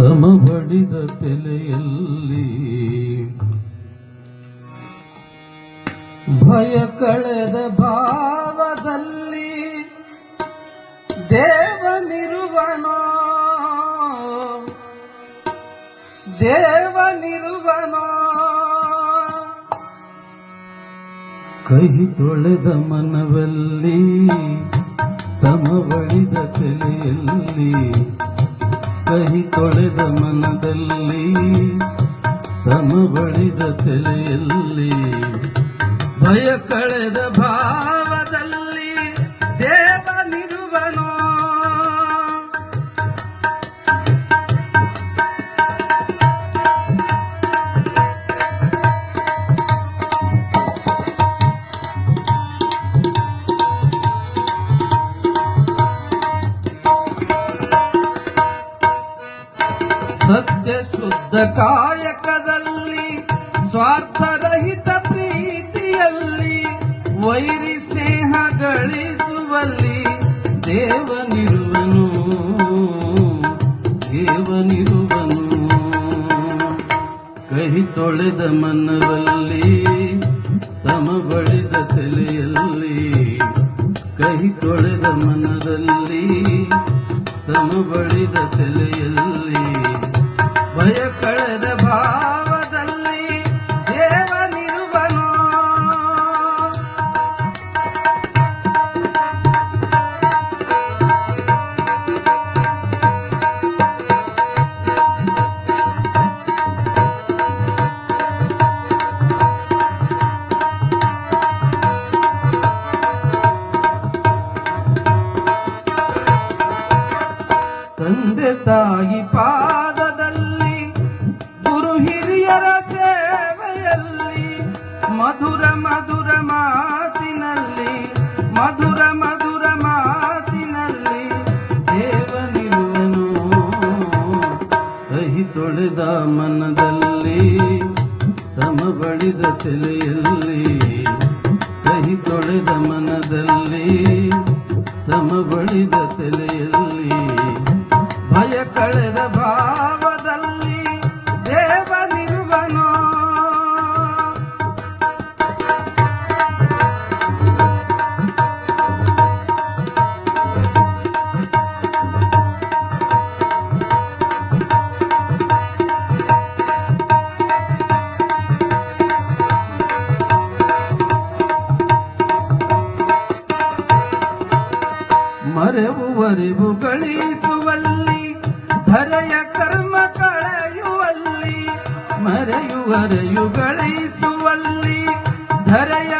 ತಮ ಬಡಿದ ತಲೆಯಲ್ಲಿ. ಭಯ ಕಳೆದ ಭಾವದಲ್ಲಿ ದೇವನಿರುವನ ದೇವನಿರುವನ ಕೈ ತೊಳೆದ ಮನವಲ್ಲಿ ತಮ ಬಳಿದ ತಲೆಯಲ್ಲಿ. ಕೈ ತೊಳೆದ ಮನದಲ್ಲಿ ತಮ ಬಳಿದ ತಲೆಯಲ್ಲಿ ಭಯ ಕಳೆದ ಭಾವದಲ್ಲಿ ಸತ್ಯ ಶುದ್ಧ ಕಾಯಕದಲ್ಲಿ, ಸ್ವಾರ್ಥರಹಿತ ಪ್ರೀತಿಯಲ್ಲಿ, ವೈರಿ ಸ್ನೇಹ ಗಳಿಸುವಲ್ಲಿ ದೇವನಿರುವನು ದೇವನಿರುವನು. ಕಹಿ ತೊಳೆದ ಮನವಲ್ಲಿ ತಮ ಬಳಿದ ತಲೆಯಲ್ಲಿ, ಕಹಿ ತೊಳೆದ ಮನದಲ್ಲಿ, ತಮ ಬಳಿದ ತಲೆಯಲ್ಲಿ ಭಯ ಕಳೆದ ಭಾವದಲ್ಲಿ ದೇವನಿರುವನೋ ತಂದೆ ತಾಯಿ ಪಾದದಲ್ಲಿ ಮಧುರ ಮಧುರ ಮಾತಿನಲ್ಲಿ, ಮಧುರ ಮಧುರ ಮಾತಿನಲ್ಲಿ ದೇವನಿರುವನು. ಕಹಿ ತೊಳೆದ ಮನದಲ್ಲಿ, ತಮ ಬಳಿದ ತಲೆಯಲ್ಲಿ. ಕಹಿ ತೊಳೆದ ಮನದಲ್ಲಿ, ತಮ ಬಳಿದ ತಲೆಯಲ್ಲಿ. ಭಯ ಕಳೆದ ಭಾವದಲ್ಲಿ ಮರೆವುವರೆವು ಗಳಿಸುವಲ್ಲಿ ಧರೆಯ ಕರ್ಮ ಕಳೆಯುವಲ್ಲಿ ಮರೆಯುವರೆಯು ಗಳಿಸುವಲ್ಲಿ ಧರೆಯ